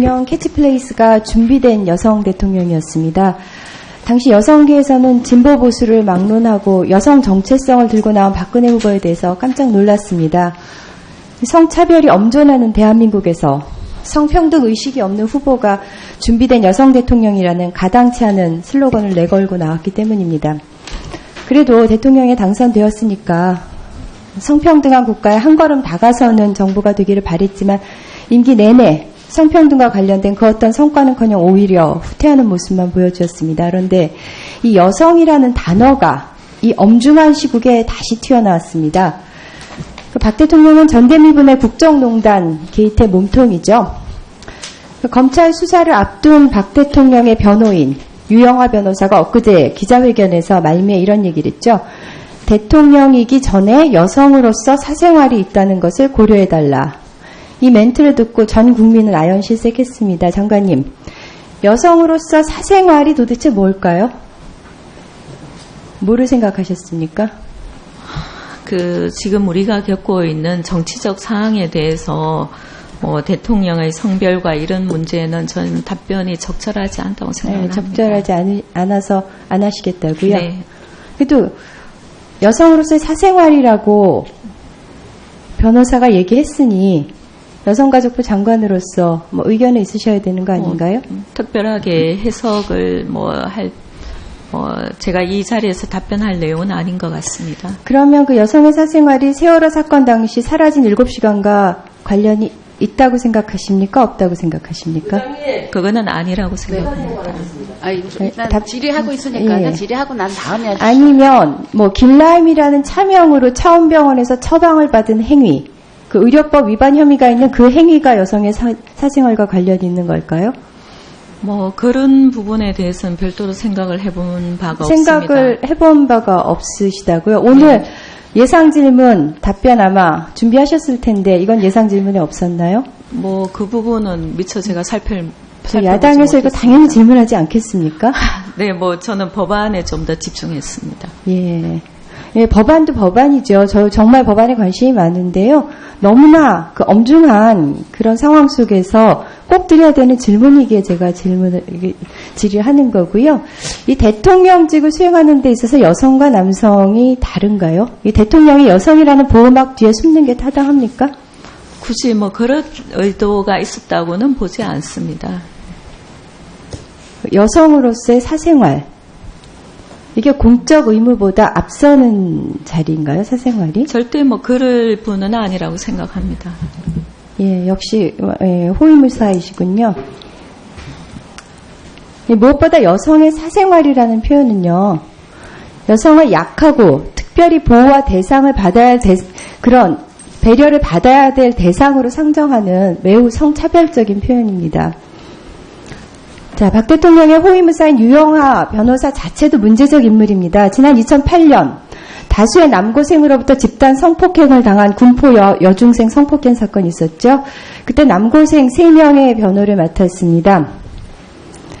대통령 캐치플레이스가 준비된 여성 대통령이었습니다. 당시 여성계에서는 진보 보수를 막론하고 여성 정체성을 들고 나온 박근혜 후보에 대해서 깜짝 놀랐습니다. 성차별이 엄존하는 대한민국에서 성평등 의식이 없는 후보가 준비된 여성 대통령이라는 가당치 않은 슬로건을 내걸고 나왔기 때문입니다. 그래도 대통령에 당선되었으니까 성평등한 국가에 한 걸음 다가서는 정부가 되기를 바랬지만 임기 내내 성평등과 관련된 그 어떤 성과는커녕 오히려 후퇴하는 모습만 보여주었습니다. 그런데 이 여성이라는 단어가 이 엄중한 시국에 다시 튀어나왔습니다. 그박 대통령은 전대미분의 국정농단 게이트의 몸통이죠. 그 검찰 수사를 앞둔 박 대통령의 변호인 유영화 변호사가 엊그제 기자회견에서 말미에 이런 얘기를 했죠. 대통령이기 전에 여성으로서 사생활이 있다는 것을 고려해달라. 이 멘트를 듣고 전 국민은 아연실색했습니다. 장관님, 여성으로서 사생활이 도대체 뭘까요? 뭐를 생각하셨습니까? 그 지금 우리가 겪고 있는 정치적 상황에 대해서 뭐 대통령의 성별과 이런 문제는 저는 답변이 적절하지 않다고 네, 생각합니다. 적절하지 않, 않아서 안 하시겠다고요? 네. 그래도 여성으로서의 사생활이라고 변호사가 얘기했으니 여성가족부 장관으로서 뭐 의견은 있으셔야 되는 거 아닌가요? 뭐, 특별하게 해석을 뭐 할, 뭐 제가 이 자리에서 답변할 내용은 아닌 것 같습니다. 그러면 그 여성의 사생활이 세월호 사건 당시 사라진 7시간과 관련이 있다고 생각하십니까? 없다고 생각하십니까? 그거는 아니라고 생각합니다. 아, 네, 일단 답- 질의하고 있으니까요. 예. 질의하고 난 다음에 하시죠. 아니면 뭐 길라임이라는 차명으로 차원병원에서 처방을 받은 행위, 그 의료법 위반 혐의가 있는 그 행위가 여성의 사, 사생활과 관련이 있는 걸까요? 뭐 그런 부분에 대해서는 별도로 생각을 해본 바가 생각을 없습니다. 해본 바가 없으시다고요. 오늘 예상 질문 답변 아마 준비하셨을 텐데 이건 예상 질문에 없었나요? 뭐 그 부분은 미처 제가 살필 야당에서 이거. 당연히 질문하지 않겠습니까? 네, 뭐 저는 법안에 좀 더 집중했습니다. 예. 예, 법안도 법안이죠. 저 정말 법안에 관심이 많은데요. 너무나 그 엄중한 그런 상황 속에서 꼭 드려야 되는 질문이기에 제가 질문을 질의하는 거고요. 이 대통령직을 수행하는 데 있어서 여성과 남성이 다른가요? 이 대통령이 여성이라는 보호막 뒤에 숨는 게 타당합니까? 굳이 뭐 그런 의도가 있었다고는 보지 않습니다. 여성으로서의 사생활. 이게 공적 의무보다 앞서는 자리인가요, 사생활이? 절대 뭐 그럴 분은 아니라고 생각합니다. 예, 역시 예, 호위무사이시군요. 예, 무엇보다 여성의 사생활이라는 표현은요, 여성을 약하고 특별히 보호와 대상을 받아야 될 그런 배려를 받아야 될 대상으로 상정하는 매우 성차별적인 표현입니다. 자, 박 대통령의 호위무 사인 유영하 변호사 자체도 문제적 인물입니다. 지난 2008년 다수의 남고생으로부터 집단 성폭행을 당한 군포 여, 여중생 성폭행 사건이 있었죠. 그때 남고생 3명의 변호를 맡았습니다.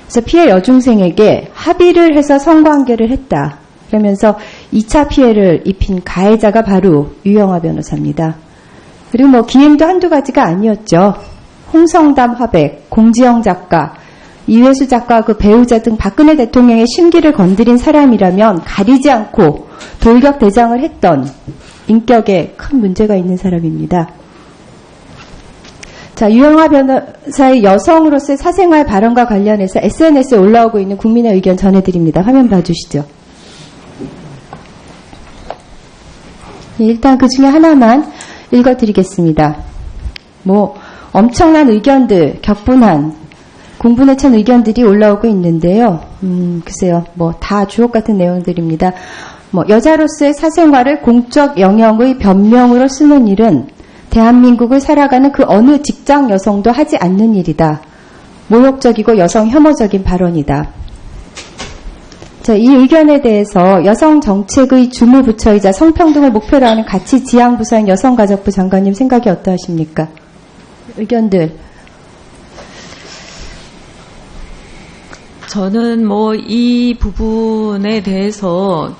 그래서 피해 여중생에게 합의를 해서 성관계를 했다. 그러면서 2차 피해를 입힌 가해자가 바로 유영하 변호사입니다. 그리고 뭐 기행도 한두 가지가 아니었죠. 홍성담 화백, 공지영 작가, 이회수 작가 그 배우자 등 박근혜 대통령의 심기를 건드린 사람이라면 가리지 않고 돌격 대장을 했던 인격에 큰 문제가 있는 사람입니다. 자, 유영하 변호사의 여성으로서의 사생활 발언과 관련해서 SNS에 올라오고 있는 국민의 의견 전해드립니다. 화면 봐주시죠. 예, 일단 그 중에 하나만 읽어드리겠습니다. 뭐, 엄청난 의견들, 격분한, 공분에 찬 의견들이 올라오고 있는데요. 음, 글쎄요, 뭐, 다 주옥 같은 내용들입니다. 뭐, 여자로서의 사생활을 공적 영역의 변명으로 쓰는 일은 대한민국을 살아가는 그 어느 직장 여성도 하지 않는 일이다. 모욕적이고 여성 혐오적인 발언이다. 자, 이 의견에 대해서 여성 정책의 주무부처이자 성평등을 목표로 하는 가치 지향 부서인 여성가족부 장관님 생각이 어떠하십니까? 의견들. 저는 뭐 이 부분에 대해서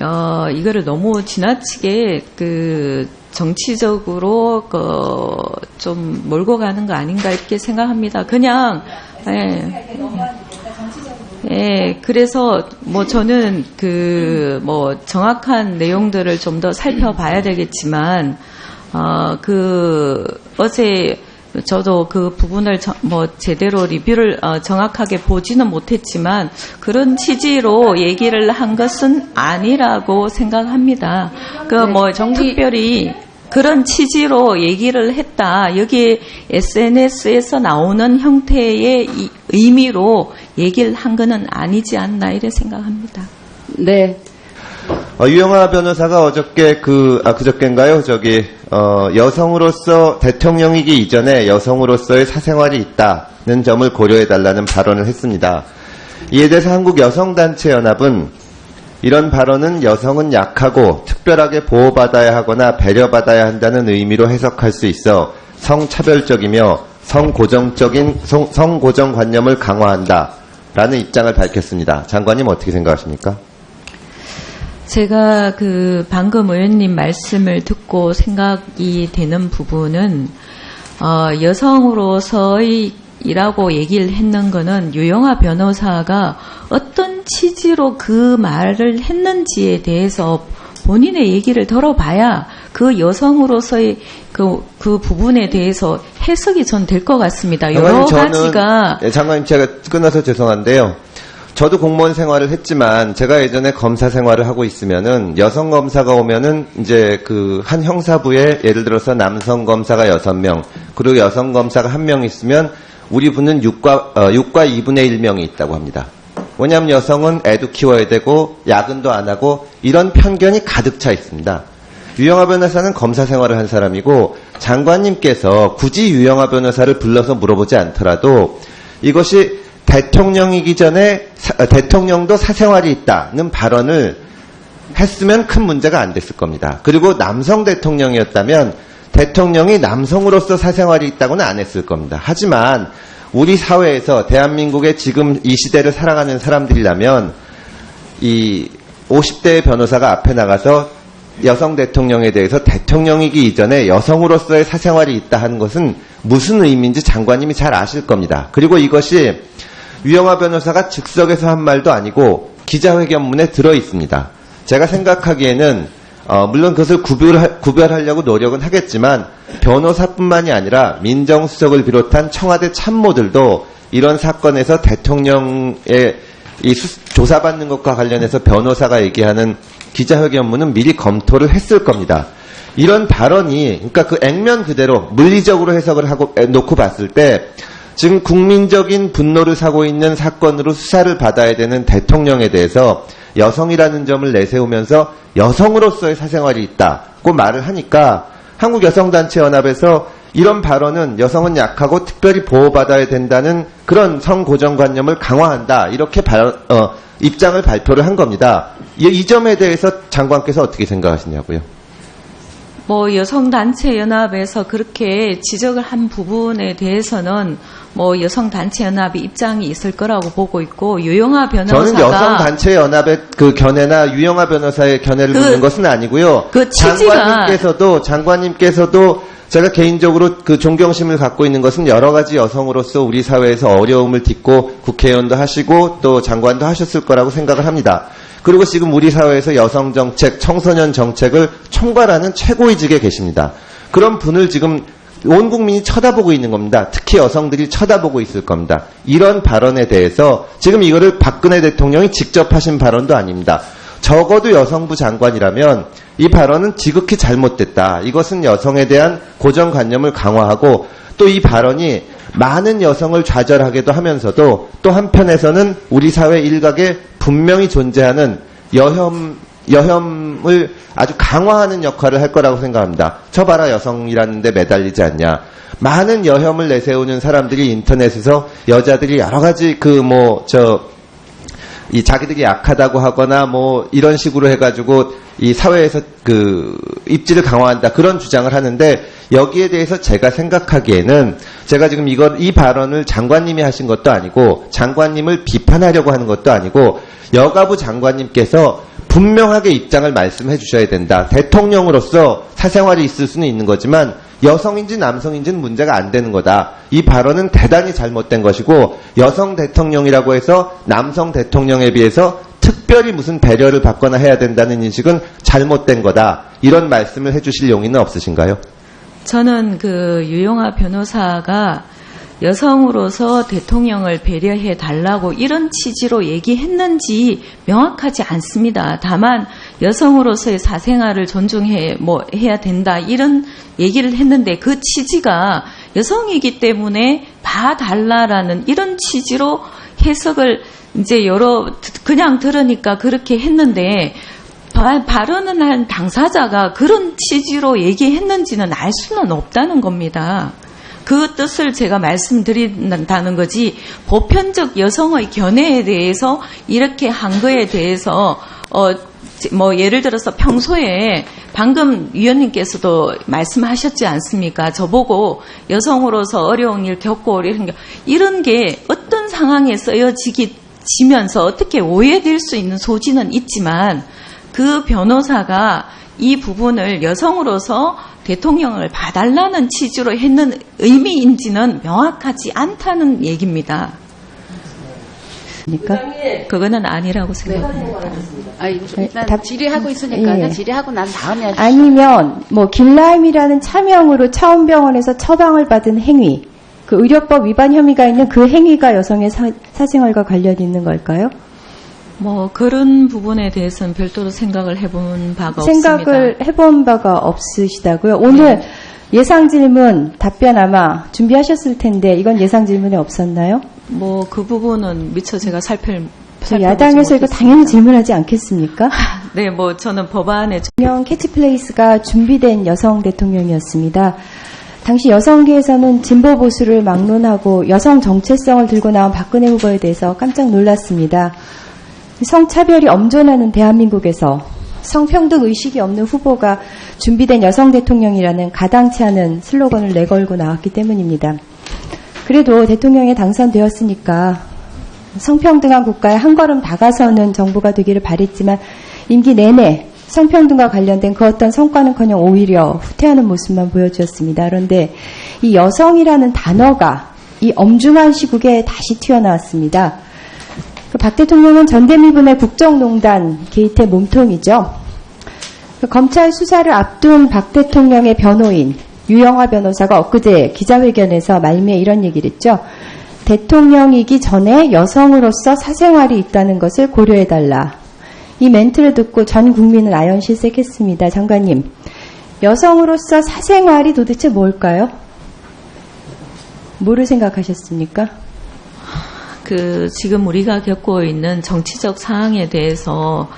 어, 이거를 너무 지나치게 그 정치적으로 그 좀 몰고 가는 거 아닌가 이렇게 생각합니다. 그냥 예. 예, 그래서 뭐 저는 그 뭐 정확한 내용들을 좀 더 살펴봐야 되겠지만 어, 그 어제 저도 그 부분을 저- 뭐 제대로 리뷰를 어, 정확하게 보지는 못했지만 그런 취지로 얘기를 한 것은 아니라고 생각합니다. 그뭐 특별히 그런 취지로 얘기를 했다. 여기 SNS에서 나오는 형태의 이- 의미로 얘기를 한 거는 아니지 않나 이래 생각합니다. 네. 어, 유영아 변호사가 어저께 그, 아, 그저께인가요? 저기, 어, 여성으로서 대통령이기 이전에 여성으로서의 사생활이 있다는 점을 고려해달라는 발언을 했습니다. 이에 대해서 한국여성단체연합은 이런 발언은 여성은 약하고 특별하게 보호받아야 하거나 배려받아야 한다는 의미로 해석할 수 있어 성차별적이며 성고정적인, 성, 성고정관념을 강화한다. 라는 입장을 밝혔습니다. 장관님 어떻게 생각하십니까? 제가 그 방금 의원님 말씀을 듣고 생각이 되는 부분은 어, 여성으로서의 이라고 얘기를 했는 거는 유영아 변호사가 어떤 취지로 그 말을 했는지에 대해서 본인의 얘기를 들어봐야 그 여성으로서의 그, 그 부분에 대해서 해석이 전 될 것 같습니다. 여러 장관님, 가지가 예, 장관님 제가 끊어서 죄송한데요. 저도 공무원 생활을 했지만 제가 예전에 검사 생활을 하고 있으면은 여성 검사가 오면은 이제 그 한 형사부에 예를 들어서 남성 검사가 여섯 명 그리고 여성 검사가 한 명 있으면 우리 부는 6과 어, 6과 2분의 1명이 있다고 합니다. 왜냐하면 여성은 애도 키워야 되고 야근도 안 하고 이런 편견이 가득 차 있습니다. 유영아 변호사는 검사 생활을 한 사람이고 장관님께서 굳이 유영아 변호사를 불러서 물어보지 않더라도 이것이 대통령이기 전에 사- 어, 대통령도 사생활이 있다는 발언을 했으면 큰 문제가 안 됐을 겁니다. 그리고 남성 대통령이었다면 대통령이 남성으로서 사생활이 있다고는 안 했을 겁니다. 하지만 우리 사회에서 대한민국의 지금 이 시대를 살아가는 사람들이라면 이 50대의 변호사가 앞에 나가서 여성 대통령에 대해서 대통령이기 이전에 여성으로서의 사생활이 있다 하는 것은 무슨 의미인지 장관님이 잘 아실 겁니다. 그리고 이것이 유영아 변호사가 즉석에서 한 말도 아니고 기자회견문에 들어 있습니다. 제가 생각하기에는 어, 물론 그것을 구별, 구별하려고 노력은 하겠지만 변호사뿐만이 아니라 민정수석을 비롯한 청와대 참모들도 이런 사건에서 대통령의 이 수- 조사받는 것과 관련해서 변호사가 얘기하는 기자회견문은 미리 검토를 했을 겁니다. 이런 발언이 그러니까 그 액면 그대로 물리적으로 해석을 하고 에, 놓고 봤을 때 지금 국민적인 분노를 사고 있는 사건으로 수사를 받아야 되는 대통령에 대해서 여성이라는 점을 내세우면서 여성으로서의 사생활이 있다고 말을 하니까 한국 여성단체 연합에서 이런 발언은 여성은 약하고 특별히 보호받아야 된다는 그런 성고정관념을 강화한다 이렇게 발- 어, 입장을 발표를 한 겁니다. 이, 이 점에 대해서 장관께서 어떻게 생각하시냐고요? 뭐 여성단체 연합에서 그렇게 지적을 한 부분에 대해서는 뭐 여성단체 연합이 입장이 있을 거라고 보고 있고 유영아 변호사가 저는 여성단체 연합의 그 견해나 유영아 변호사의 견해를 그- 묻는 것은 아니고요. 그 취지가- 장관님께서도 장관님께서도 제가 개인적으로 그 존경심을 갖고 있는 것은 여러 가지 여성으로서 우리 사회에서 어려움을 딛고 국회의원도 하시고 또 장관도 하셨을 거라고 생각을 합니다. 그리고 지금 우리 사회에서 여성 정책, 청소년 정책을 총괄하는 최고위직에 계십니다. 그런 분을 지금 온 국민이 쳐다보고 있는 겁니다. 특히 여성들이 쳐다보고 있을 겁니다. 이런 발언에 대해서 지금 이거를 박근혜 대통령이 직접 하신 발언도 아닙니다. 적어도 여성부 장관이라면 이 발언은 지극히 잘못됐다. 이것은 여성에 대한 고정관념을 강화하고 또 이 발언이 많은 여성을 좌절하게도 하면서도 또 한편에서는 우리 사회 일각에 분명히 존재하는 여혐 여혐을 아주 강화하는 역할을 할 거라고 생각합니다. 저 봐라 여성이라는데 매달리지 않냐. 많은 여혐을 내세우는 사람들이 인터넷에서 여자들이 여러 가지 그 뭐 저 이 자기들이 약하다고 하거나 뭐 이런 식으로 해가지고 이 사회에서 그 입지를 강화한다 그런 주장을 하는데 여기에 대해서 제가 생각하기에는 제가 지금 이걸 이 발언을 장관님이 하신 것도 아니고 장관님을 비판하려고 하는 것도 아니고 여가부 장관님께서 분명하게 입장을 말씀해 주셔야 된다. 대통령으로서 사생활이 있을 수는 있는 거지만 여성인지 남성인지는 문제가 안 되는 거다. 이 발언은 대단히 잘못된 것이고 여성 대통령이라고 해서 남성 대통령에 비해서 특별히 무슨 배려를 받거나 해야 된다는 인식은 잘못된 거다. 이런 말씀을 해주실 용의는 없으신가요? 저는 그 유영아 변호사가 여성으로서 대통령을 배려해 달라고 이런 취지로 얘기했는지 명확하지 않습니다. 다만 여성으로서의 사생활을 존중해 뭐 해야 된다 이런 얘기를 했는데 그 취지가 여성이기 때문에 봐 달라라는 이런 취지로 해석을 이제 여러 그냥 들으니까 그렇게 했는데 바- 발언을 한 당사자가 그런 취지로 얘기했는지는 알 수는 없다는 겁니다. 그 뜻을 제가 말씀드린다는 거지 보편적 여성의 견해에 대해서 이렇게 한 거에 대해서 어 뭐 예를 들어서 평소에 방금 위원님께서도 말씀하셨지 않습니까? 저보고 여성으로서 어려운 일 겪고 이런 게 이런 게 어떤 상황에 쓰여지기 지면서 어떻게 오해될 수 있는 소지는 있지만 그 변호사가 이 부분을 여성으로서 대통령을 봐달라는 취지로 했는 의미인지는 명확하지 않다는 얘기입니다. 그러니까 그거는 아니라고 생각합니다. 아, 이거 좀 네, 일단 답- 질의하고 있으니까 예. 질의하고 난 다음에 하시죠. 아니면 뭐 길라임이라는 차명으로 차원병원에서 처방을 받은 행위, 그 의료법 위반 혐의가 있는 그 행위가 여성의 사, 사생활과 관련이 있는 걸까요? 뭐 그런 부분에 대해서는 별도로 생각을 해본 바가 생각을 없습니다. 해본 바가 없으시다고요. 오늘 예상 질문 답변 아마 준비하셨을 텐데 이건 예상 질문에 없었나요? 뭐 그 부분은 미처 제가 살필 야당에서 이거. 당연히 질문하지 않겠습니까? 네, 뭐 저는 법안에 대통령 캐치플레이스가 준비된 여성 대통령이었습니다. 당시 여성계에서는 진보 보수를 막론하고 여성 정체성을 들고 나온 박근혜 후보에 대해서 깜짝 놀랐습니다. 성차별이 엄존하는 대한민국에서 성평등 의식이 없는 후보가 준비된 여성 대통령이라는 가당치 않은 슬로건을 내걸고 나왔기 때문입니다. 그래도 대통령에 당선되었으니까 성평등한 국가에 한 걸음 다가서는 정부가 되기를 바랬지만 임기 내내 성평등과 관련된 그 어떤 성과는커녕 오히려 후퇴하는 모습만 보여주었습니다. 그런데 이 여성이라는 단어가 이 엄중한 시국에 다시 튀어나왔습니다. 그박 대통령은 전대미분의 국정농단 게이트의 몸통이죠. 그 검찰 수사를 앞둔 박 대통령의 변호인 유영화 변호사가 엊그제 기자회견에서 말미에 이런 얘기를 했죠. 대통령이기 전에 여성으로서 사생활이 있다는 것을 고려해달라. 이 멘트를 듣고 전 국민은 아연실색했습니다. 장관님, 여성으로서 사생활이 도대체 뭘까요? 뭐를 생각하셨습니까? 그 지금 우리가 겪고 있는 정치적 상황에 대해서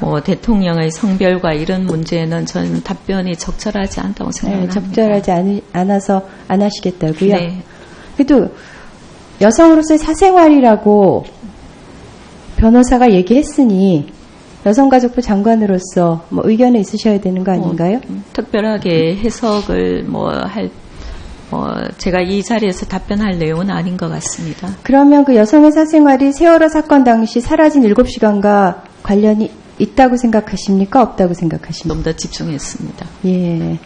뭐 대통령의 성별과 이런 문제는 저는 답변이 적절하지 않다고 네, 생각합니다. 적절하지 않, 않아서 안 하시겠다고요? 네. 그래도 여성으로서의 사생활이라고 변호사가 얘기했으니 여성가족부 장관으로서 뭐 의견이 있으셔야 되는 거 아닌가요? 뭐, 음, 특별하게 해석을 뭐 할, 뭐 제가 이 자리에서 답변할 내용은 아닌 것 같습니다. 그러면 그 여성의 사생활이 세월호 사건 당시 사라진 7시간과 관련이 있다고 생각하십니까? 없다고 생각하십니까? 좀 더 집중했습니다. 예.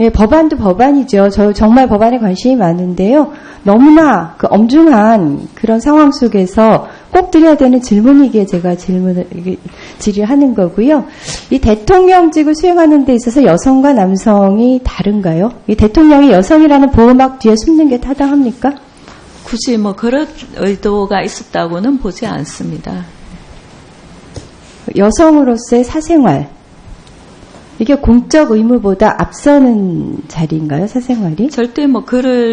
예, 법안도 법안이죠. 저 정말 법안에 관심이 많은데요. 너무나 그 엄중한 그런 상황 속에서 꼭 드려야 되는 질문이기에 제가 질문을 질의하는 거고요. 이 대통령직을 수행하는 데 있어서 여성과 남성이 다른가요? 이 대통령이 여성이라는 보호막 뒤에 숨는 게 타당합니까? 굳이 뭐 그런 의도가 있었다고는 보지 않습니다. 여성으로서의 사생활. 이게 공적 의무보다 앞서는 자리인가요, 사생활이? 절대 뭐 글을